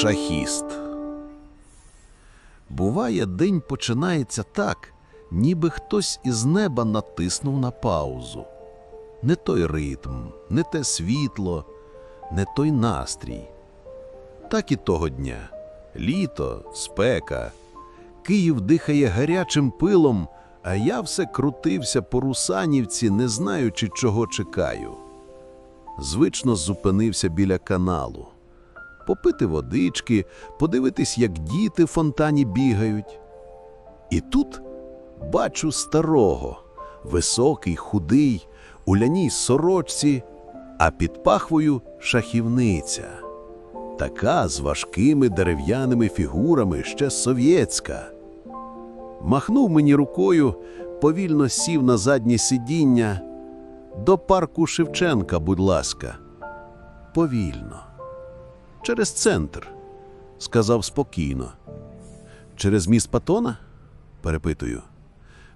шахіст. Буває, день починається так, ніби хтось із неба натиснув на паузу. Не той ритм, не те світло, не той настрій. Так і того дня. Літо, спека. Київ дихає гарячим пилом, а я все крутився по Русанівці, не знаючи, чого чекаю. Звично зупинився біля каналу. Попити водички, подивитись, як діти в фонтані бігають. І тут бачу старого, високий, худий, у ляній сорочці, а під пахвою шахівниця. Така з важкими дерев'яними фігурами ще совєтська. Махнув мені рукою, повільно сів на заднє сидіння. До парку Шевченка, будь ласка. Повільно. Через центр, сказав спокійно. Через міст Патона? перепитую.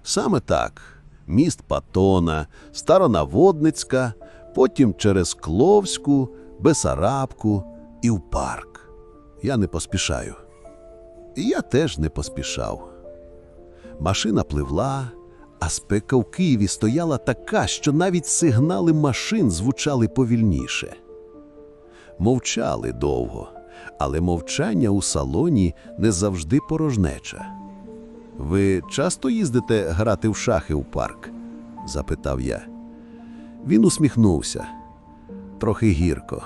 Саме так. Міст Патона, Старонаводницька, потім через Кловську, Бесарабку і в парк. Я не поспішаю. І я теж не поспішав. Машина пливла, а спека в Києві стояла така, що навіть сигнали машин звучали повільніше. Мовчали довго, але мовчання у салоні не завжди порожнеча. Ви часто їздите грати в шахи у парк? запитав я. Він усміхнувся трохи гірко.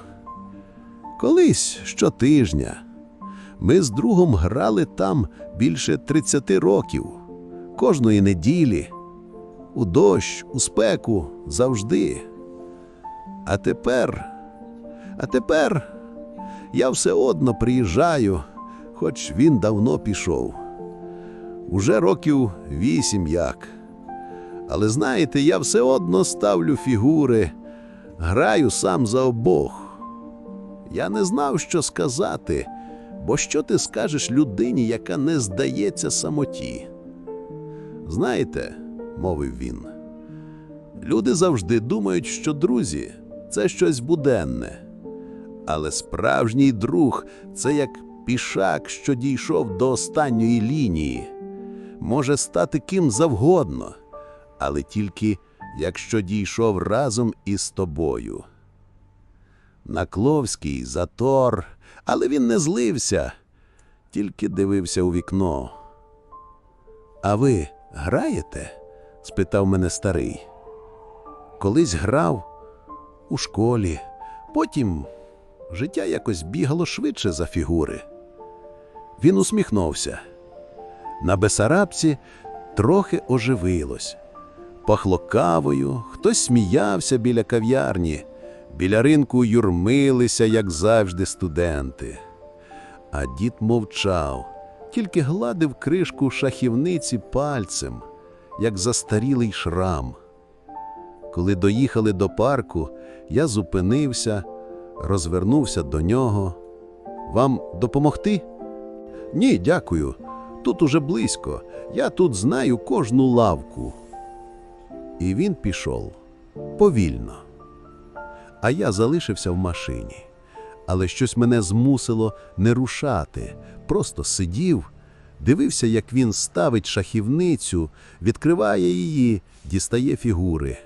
Колись щотижня. Ми з другом грали там більше 30 років, кожної неділі, у дощ, у спеку, завжди. А тепер, а тепер я все одно приїжджаю, хоч він давно пішов. Уже років вісім як. Але знаєте, я все одно ставлю фігури, граю сам за обох. Я не знав, що сказати, бо що ти скажеш людині, яка не здається самоті? Знаєте, мовив він, люди завжди думають, що друзі це щось буденне. Але справжній друг це як пішак, що дійшов до останньої лінії, може стати ким завгодно, але тільки якщо дійшов разом із тобою. Накловський, затор, але він не злився, тільки дивився у вікно. А ви граєте? спитав мене старий. Колись грав у школі, потім життя якось бігало швидше за фігури. Він усміхнувся. На Бесарабці трохи оживилось. Пахло кавою, хтось сміявся біля кав'ярні, біля ринку юрмилися, як завжди, студенти. А дід мовчав, тільки гладив кришку шахівниці пальцем, як застарілий шрам. Коли доїхали до парку, я зупинився, розвернувся до нього. Вам допомогти? Ні, дякую. Тут уже близько. Я тут знаю кожну лавку. І він пішов повільно. А я залишився в машині. Але щось мене змусило не рушати, просто сидів, дивився, як він ставить шахівницю, відкриває її, дістає фігури.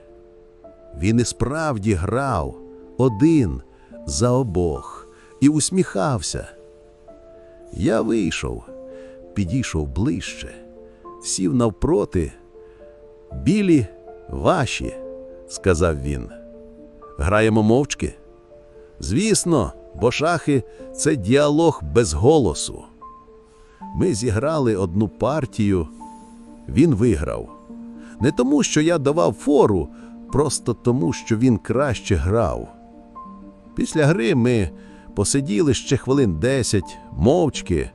Він і справді грав один за обох і усміхався. Я вийшов, підійшов ближче, сів навпроти. Білі ваші, сказав він. Граємо мовчки? Звісно, бо шахи це діалог без голосу. Ми зіграли одну партію, він виграв. Не тому, що я давав фору, просто тому, що він краще грав. Після гри ми посиділи ще хвилин десять, мовчки.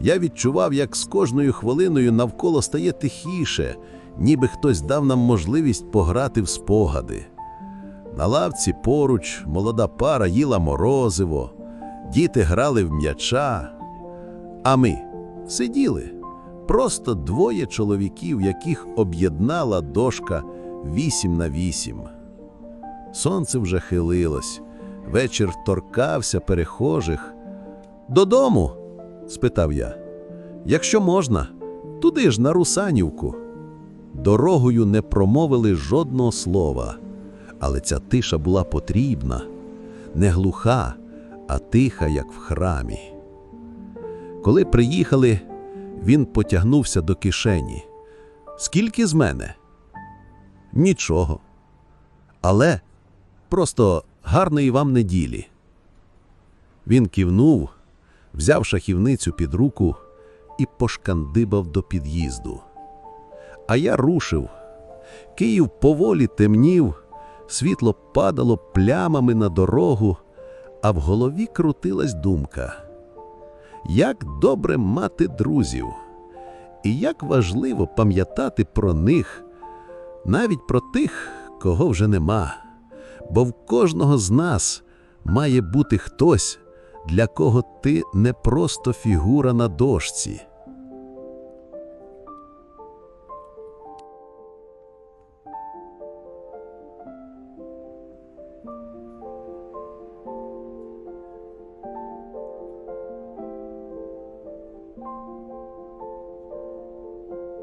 Я відчував, як з кожною хвилиною навколо стає тихіше, ніби хтось дав нам можливість пограти в спогади. На лавці поруч молода пара їла морозиво, діти грали в м'яча. А ми сиділи просто двоє чоловіків, яких об'єднала дошка вісім на вісім. Сонце вже хилилось, вечір торкався перехожих, Додому? спитав я. Якщо можна, туди ж на Русанівку. Дорогою не промовили жодного слова, але ця тиша була потрібна, не глуха, а тиха, як в храмі. Коли приїхали, він потягнувся до кишені. Скільки з мене? Нічого. Але просто гарної вам неділі. Він кивнув, взяв шахівницю під руку і пошкандибав до під'їзду. А я рушив. Київ поволі темнів, світло падало плямами на дорогу, а в голові крутилась думка. Як добре мати друзів, і як важливо пам'ятати про них, навіть про тих, кого вже нема, бо в кожного з нас має бути хтось, для кого ти не просто фігура на дошці,